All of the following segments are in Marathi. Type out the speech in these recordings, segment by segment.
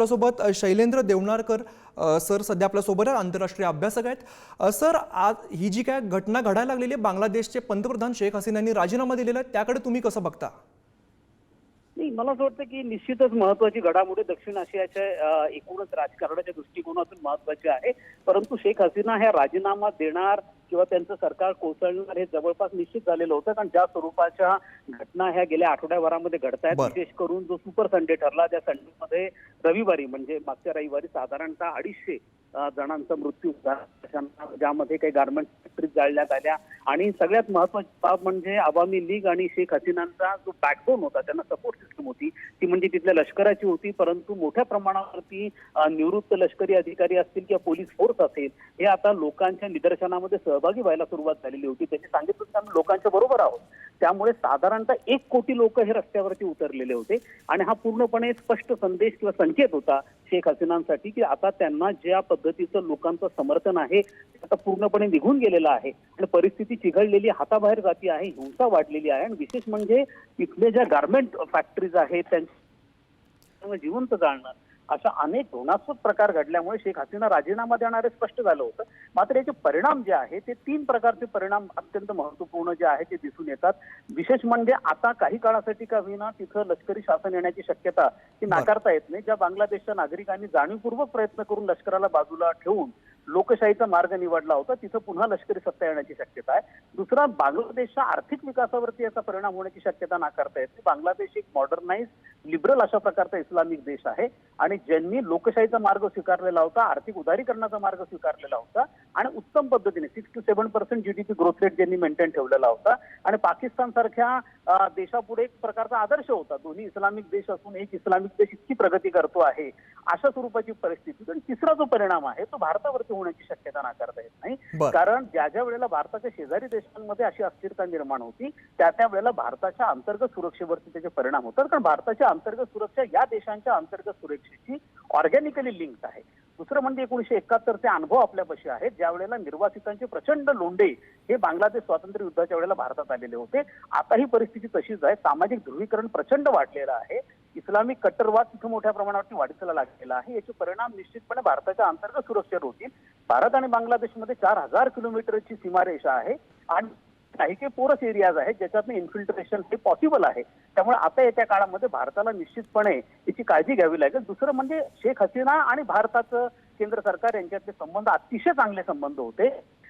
आपल्यासोबत शैलेंद्र देवणारकर सर सध्या आपल्यासोबत आहेत आंतरराष्ट्रीय अभ्यासक आहेत. सर आज ही जी काय घटना घडायला लागलेली आहे बांगलादेशचे पंतप्रधान शेख हसीना यांनी राजीनामा दिलेला आहे त्याकडे तुम्ही कसं बघता? नाही मला असं वाटतं की निश्चितच महत्वाची घडामोडी दक्षिण आशियाच्या एकूणच राजकारणाच्या दृष्टिकोनातून महत्वाची आहे. परंतु शेख हसीना ह्या राजीनामा देणार किंवा त्यांचं सरकार कोसळणार हे जवळपास निश्चित झालेलं होतं. कारण ज्या स्वरूपाच्या घटना ह्या गेल्या आठवड्याभरामध्ये घडत आहेत. विशेष करून जो सुपर संडे ठरला त्या संडेमध्ये रविवारी म्हणजे मागच्या रविवारी साधारणतः अडीचशे जणांचा मृत्यू झाला. ज्यामध्ये काही गार्मेंट फॅक्टरीज जाळण्यात आल्या. आणि सगळ्यात महत्वाची बाब म्हणजे आवामी लीग आणि शेख हसीनांचा जो बॅकबोन होता त्यांना सपोर्ट सिस्टम होती. ती म्हणजे तिथल्या लष्कराची होती परंतु मोठ्या प्रमाणावरती निवृत्त लष्करी अधिकारी असतील किंवा पोलीस फोर्स असेल हे आता लोकांच्या निदर्शनामध्ये सहभागी व्हायला सुरुवात झालेली होती. त्यांनी सांगितलं की आम्ही लोकांच्या बरोबर आहोत. त्यामुळे साधारणतः एक कोटी लोक हे रस्त्यावरती उतरलेले होते. आणि हा पूर्णपणे स्पष्ट संदेश किंवा संकेत होता शेख हसीनांसाठी की आता त्यांना ज्या पद्धतीचं लोकांचं समर्थन आहे ते आता पूर्णपणे निघून गेलेलं आहे. आणि परिस्थिती चिघळलेली हाताबाहेर जाती आहे हिंसा वाढलेली आहे. आणि विशेष म्हणजे इथले ज्या गार्मेंट फॅक्टरीज आहेत त्यांच्या जिवंत जाळणार अशा अनेक धोरणात्मक प्रकार घडल्यामुळे शेख हसीना राजीनामा देणारे स्पष्ट झालं होतं. मात्र याचे परिणाम जे आहे ते तीन प्रकारचे परिणाम अत्यंत महत्त्वपूर्ण जे आहे ते दिसून येतात. विशेष म्हणजे आता काही काळासाठी का होईना तिथं लष्करी शासन येण्याची शक्यता ही नाकारता येत नाही. ज्या बांगलादेशच्या नागरिकांनी जाणीवपूर्वक प्रयत्न करून लष्कराला बाजूला ठेवून लोकशाहीचा मार्ग निवडला होता तिथं पुन्हा लष्करी सत्ता येण्याची शक्यता आहे. दुसरा बांगलादेशच्या आर्थिक विकासावरती याचा परिणाम होण्याची शक्यता नाकारता येते बांगलादेश एक मॉडर्नाइज लिबरल अशा प्रकारचा इस्लामिक देश आहे. आणि ज्यांनी लोकशाहीचा मार्ग स्वीकारलेला होता आर्थिक उदारीकरणाचा मार्ग स्वीकारलेला होता आणि उत्तम पद्धतीने six two seven percent GDP growth rate ज्यांनी मेंटेन ठेवलेला होता आणि पाकिस्तान सारख्या देशापुढे एक प्रकारचा आदर्श होता. दोन्ही इस्लामिक देश असून एक इस्लामिक देश इतकी प्रगती करतो आहे अशा स्वरूपाची परिस्थिती. आणि तिसरा जो परिणाम आहे तो भारतावरती होण्याची शक्यता नाकारता येत नाही. कारण ज्या ज्या वेळेला भारताच्या शेजारी देशांमध्ये अशी अस्थिरता निर्माण होती त्या त्या वेळेला भारताच्या अंतर्गत सुरक्षेवरती त्याचे परिणाम होतात. कारण भारताची अंतर्गत सुरक्षा या देशांच्या अंतर्गत सुरक्षेची ऑर्गॅनिकली लिंक्ड आहे. दुसरं म्हणजे एकोणीशे एकाहत्तरचे अनुभव आपल्यापाशी आहेत. ज्या वेळेला निर्वासितांचे प्रचंड लोंढे हे बांगलादेश स्वातंत्र्य युद्धाच्या वेळेला भारतात आलेले होते. आता ही परिस्थिती तशीच आहे. सामाजिक ध्रुवीकरण प्रचंड वाढलेलं आहे. इस्लामिक कट्टरवाद तिथे मोठ्या प्रमाणावरती वाढीला लागलेला आहे. याचे परिणाम निश्चितपणे भारताच्या अंतर्गत सुरक्षेवर होतील. भारत आणि बांगलादेशमध्ये चार हजार किलोमीटरची सीमारेषा आहे आणि काही काही पोरस एरियाज आहेत ज्याच्यातनं इन्फिल्ट्रेशन हे पॉसिबल आहे. त्यामुळे आता येत्या काळामध्ये भारताला निश्चितपणे याची काळजी घ्यावी लागेल. दुसरं म्हणजे शेख हसीना आणि भारताचं केंद्र सरकार यांच्यातले संबंध अतिशय चांगले संबंध होते.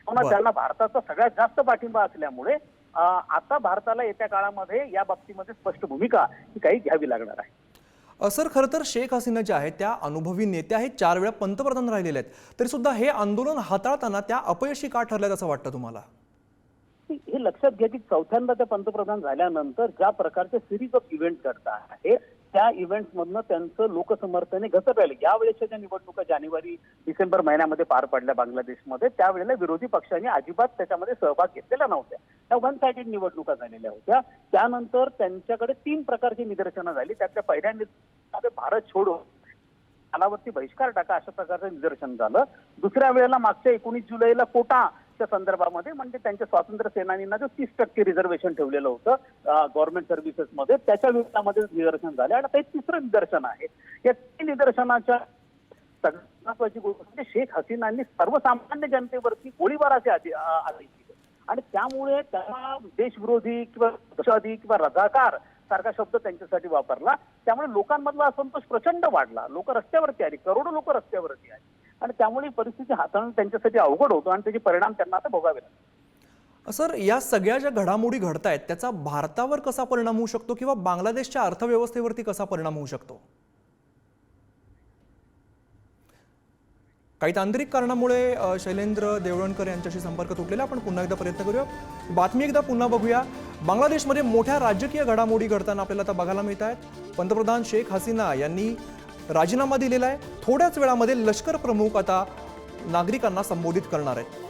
त्यांना भारताचा सगळ्यात जास्त पाठिंबा असल्यामुळे आता भारताला येत्या काळामध्ये या बाबतीमध्ये स्पष्ट भूमिका ही काही घ्यावी लागणार आहे. सर खरं तर शेख हसीना ज्या आहेत त्या अनुभवी नेत्या आहेत चार वेळा पंतप्रधान राहिलेल्या आहेत. तरी सुद्धा हे आंदोलन हाताळताना त्या अपयशी का ठरल्यात असं वाटतं तुम्हाला? हे लक्षात घ्या की चौथ्यांदा त्या पंतप्रधान झाल्यानंतर ज्या प्रकारचे सिरीज ऑफ इव्हेंट घडतात आहेत त्या इव्हेंट्स मधनं त्यांचं लोकसमर्थने हे घसरलं या ज्या निवडणुका जानेवारी डिसेंबर महिन्यामध्ये पार पडल्या बांगलादेशमध्ये त्यावेळेला विरोधी पक्षांनी अजिबात त्याच्यामध्ये सहभाग घेतलेला नव्हत्या त्या वन साइडेड निवडणुका झालेल्या होत्या. त्यानंतर त्यांच्याकडे तीन प्रकारची निदर्शनं झाली. त्यातल्या पहिल्या निदर्शनामध्ये भारत छोडो कालावरती बहिष्कार टाका अशा प्रकारचं निदर्शन झालं. दुसऱ्या वेळेला मागच्या एकोणीस जुलैला कोटाच्या संदर्भामध्ये म्हणजे त्यांच्या स्वातंत्र्य सेनानींना जो तीस टक्के रिझर्वेशन ठेवलेलं होतं गव्हर्नमेंट सर्व्हिसेसमध्ये त्याच्या विरोधामध्ये निदर्शन झाले. आणि आता तिसरं निदर्शन आहे. या तीन निदर्शनाच्या सगळ्यात महत्वाची गोष्ट म्हणजे शेख हसीनांनी सर्वसामान्य जनतेवरती गोळीबाराचे आधी आदेश दिले आणि त्यामुळे त्यांना देशविरोधी किंवा दहशतवादी किंवा रजाकार सारखा शब्द त्यांच्यासाठी वापरला. त्यामुळे लोकांमधला असंतोष प्रचंड वाढला. लोक रस्त्यावरती आली. करोडो लोक रस्त्यावरती आली. आणि त्यामुळे परिस्थिती हाताळणं त्यांच्यासाठी अवघड होतो आणि त्याचे परिणाम त्यांना आता भोगावे लागतात. सर या सगळ्या ज्या घडामोडी घडतायत त्याचा भारतावर कसा परिणाम होऊ शकतो किंवा बांगलादेशच्या अर्थव्यवस्थेवरती कसा परिणाम होऊ शकतो? काही तांत्रिक कारणामुळे शैलेंद्र देवळणकर यांच्याशी संपर्क तुटलेला. आपण पुन्हा एकदा प्रयत्न करूया. बातमी एकदा पुन्हा बघूया. बांगलादेशमध्ये मोठ्या राजकीय घडामोडी घडताना आपल्याला आता बघायला मिळत आहेत पंतप्रधान शेख हसीना यांनी राजीनामा दिलेला आहे. थोड्याच वेळामध्ये लष्कर प्रमुख आता नागरिकांना संबोधित करणार आहेत.